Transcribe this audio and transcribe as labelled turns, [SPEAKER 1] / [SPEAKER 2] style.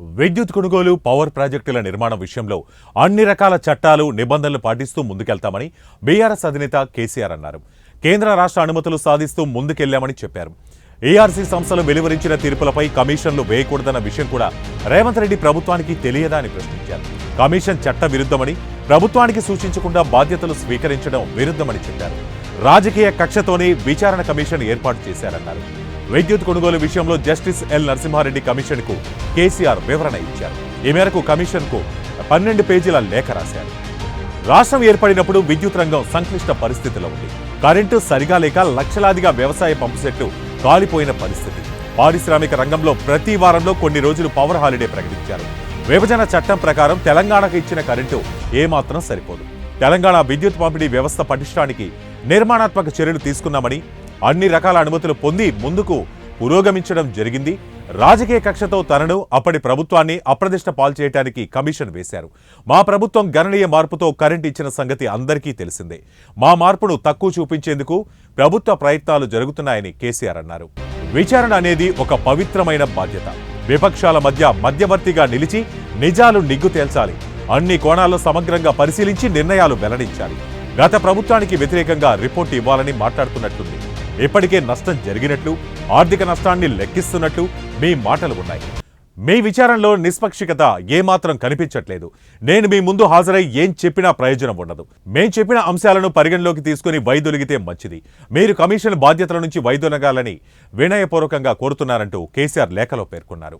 [SPEAKER 1] విద్యుత్ కొనుగోలు పవర్ ప్రాజెక్టుల నిర్మాణం విషయంలో అన్ని రకాల చట్టాలు నిబంధనలు పాటిస్తూ ముందుకెళ్తామని బీఆర్ఎస్ అధినేత కేసీఆర్ అన్నారు. కేంద్ర రాష్ట్ర అనుమతులు సాధిస్తూ ముందుకెళ్ళామని చెప్పారు. ఏఆర్సీ సంస్థలు వెలువరించిన తీర్పులపై కమిషన్లు వేయకూడదన్న విషయం కూడా రేవంత్ రెడ్డి ప్రభుత్వానికి తెలియదా అని ప్రశ్నించారు. కమిషన్ చట్ట విరుద్ధమని ప్రభుత్వానికి సూచించకుండా బాధ్యతలు స్వీకరించడం విరుద్ధమని చెప్పారు. రాజకీయ కక్షతోనే విచారణ కమిషన్ ఏర్పాటు చేశారన్నారు. విద్యుత్ కొనుగోలు విషయంలో జస్టిస్ ఎల్ నరసింహారెడ్డి కమిషన్కు కేసీఆర్ వివరణ ఇచ్చారు. ఈ మేరకు కమిషన్కు పన్నెండు పేజీల లేఖ రాశారు. రాష్ట్రం ఏర్పడినప్పుడు విద్యుత్ రంగం సంక్లిష్ట పరిస్థితిలో ఉంది. కరెంటు సరిగా లేక లక్షలాదిగా వ్యవసాయ పంపుసెట్లు కాలిపోయిన పరిస్థితి. పారిశ్రామిక రంగంలో ప్రతి వారంలో కొన్ని రోజులు పవర్ హాలిడే ప్రకటించారు. విభజన చట్టం ప్రకారం తెలంగాణకు ఇచ్చిన కరెంటు ఏమాత్రం సరిపోదు. తెలంగాణ విద్యుత్ పంపిణీ వ్యవస్థ పటిష్టానికి నిర్మాణాత్మక చర్యలు తీసుకున్నామని అన్ని రకాల అనుమతులు పొంది ముందుకు పురోగమించడం జరిగింది. రాజకీయ కక్షతో తనను అప్పటి ప్రభుత్వాన్ని అప్రదిష్ట పాల్చేయటానికి కమిషన్ వేశారు. మా ప్రభుత్వం గణనీయ మార్పుతో కరెంట్ ఇచ్చిన సంగతి అందరికీ తెలిసిందే. మా మార్పును తక్కువ చూపించేందుకు ప్రభుత్వ ప్రయత్నాలు జరుగుతున్నాయని కేసీఆర్ అన్నారు. విచారణ అనేది ఒక పవిత్రమైన బాధ్యత. విపక్షాల మధ్య మధ్యవర్తిగా నిలిచి నిజాలు నిగ్గు తేల్చాలి. అన్ని కోణాల్లో సమగ్రంగా పరిశీలించి నిర్ణయాలు వెల్లడించాలి. గత ప్రభుత్వానికి వ్యతిరేకంగా రిపోర్ట్ ఇవ్వాలని మాట్లాడుతున్నట్లుంది ఇప్పటికే నష్టం జరిగినట్లు ఆర్థిక నష్టాన్ని లెక్కిస్తున్నట్లు మీ మాటలు ఉన్నాయి. మీ విచారణలో నిష్పక్షికత ఏమాత్రం కనిపించట్లేదు. నేను మీ ముందు హాజరై ఏం చెప్పినా ప్రయోజనం ఉండదు. మేం చెప్పిన అంశాలను పరిగణలోకి తీసుకుని వైదొలిగితే మంచిది. మీరు కమిషన్ బాధ్యతల నుంచి వైదొలగాలని వినయపూర్వకంగా కోరుతున్నారంటూ కేసీఆర్ లేఖలో పేర్కొన్నారు.